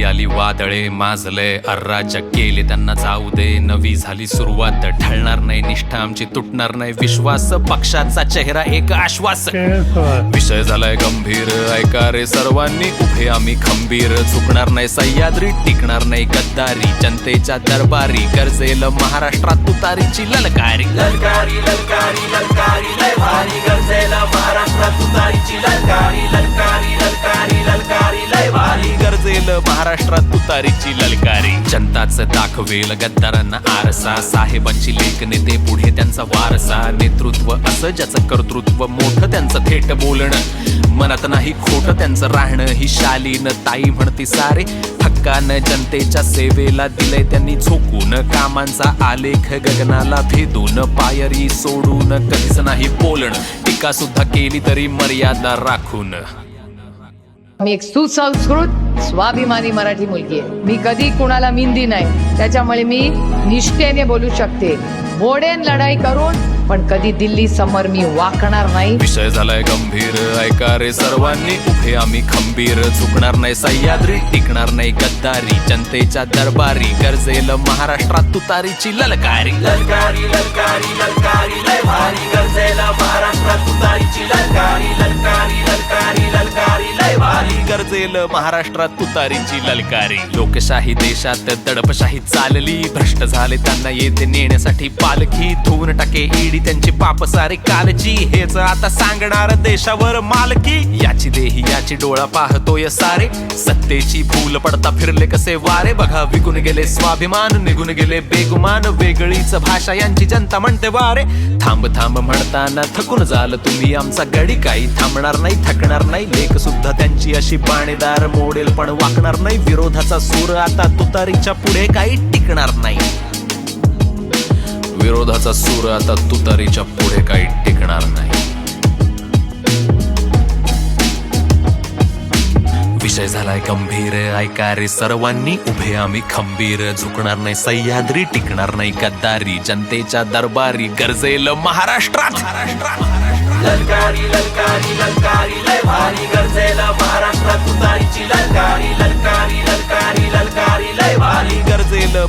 आली वादळे माजले अर्राज्य केले त्यांना जाऊ दे. नवी झाली सुरुवात ढळणार नाही निष्ठा आमची तुटणार नाही. विश्वास पक्षाचा चेहरा एक आश्वास. विषय झालाय गंभीर ऐका रे सर्वांनी उभे आम्ही खंबीर. चुकणार नाही सह्याद्री टिकणार नाही गद्दारी. जनतेच्या दरबारी गरजेल महाराष्ट्रात तुतारीची ललकारी. ललकारी ललकारी. महाराष्ट्रात तुतारीची ललकारी. जनताच दाखवेल गद्दारांना आरसा. साहेबांची लेख नेते पुढे त्यांचा वारसा. नेतृत्व असं ज्याचं कर्तृत्व मोठं त्यांचं थेट बोलणं. मनात नाही खोट त्यांचं राहणं. ही शालीन ताई म्हणते सारे थक्कान जनतेच्या सेवेला दिलंय त्यांनी झोकून. कामांचा आलेख गगनाला भेदून. पायरी सोडून कधीच नाही बोलणं. टीका सुद्धा केली तरी मर्यादा राखून. मी एक सुसंस्कृत स्वाभिमानी मराठी मुलगी आहे. मी कधी कुणाला मिंदी नाही. त्याच्यामुळे मी निष्ठेने बोलू शकते. मोडेन लढाई करून पण कधी दिल्ली समोर मी वाकणार नाही. विषय झालाय गंभीर ऐका रे सर्वांनी. उभे आम्ही खंबीर चुकणार नाही सह्याद्री टिकणार नाही गद्दारी. जनतेच्या दरबारी गरजेल महाराष्ट्रात तुतारीची ललकारी. ललकारी ललकारी ललकारी लय भारी. गरजेला महाराष्ट्रात गाजेल महाराष्ट्रात तुतारीची ललकारी. लोकशाही देशात दडपशाही चालली. भ्रष्ट झाले त्यांना येथे नेण्यासाठी पालखी. धुवून टाके ईडी त्यांची पाप सारे कालची. हेच आता सांगणार देशावर मालकी. याची देही याची डोळा पाहतोय सारे. सत्तेची भूल पडता फिरले कसे वारे. बघा विकून गेले स्वाभिमान निघून गेले बेगुमान. वेगळीच भाषा यांची जनता म्हणते वारे. थांब थांब म्हणताना थकून झालं तुम्ही आमचा गडी. काही थांबणार नाही थकणार नाही. लेख सुद्धा त्यांची अशी पाणीदार मोडेल पण वाकणार नाही. विरोधाचा सूर आता तुतारीच्या पुढे काही टिकणार नाही. विरोधाचा सूर आता तुतारीच्या पुढे काही टिकणार नाही. विषय झालाय गंभीर ऐका रे सर्वांनी. उभे आम्ही खंबीर झुकणार नाही सह्याद्री टिकणार नाही गद्दारी. जनतेच्या दरबारी गरजेल महाराष्ट्रात. ललकारी ललकारी ललकारी.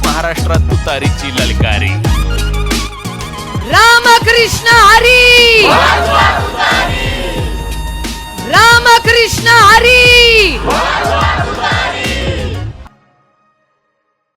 महाराष्ट्रात तुतारीची ललकारी. रामकृष्ण हरी! रामकृष्ण हरी!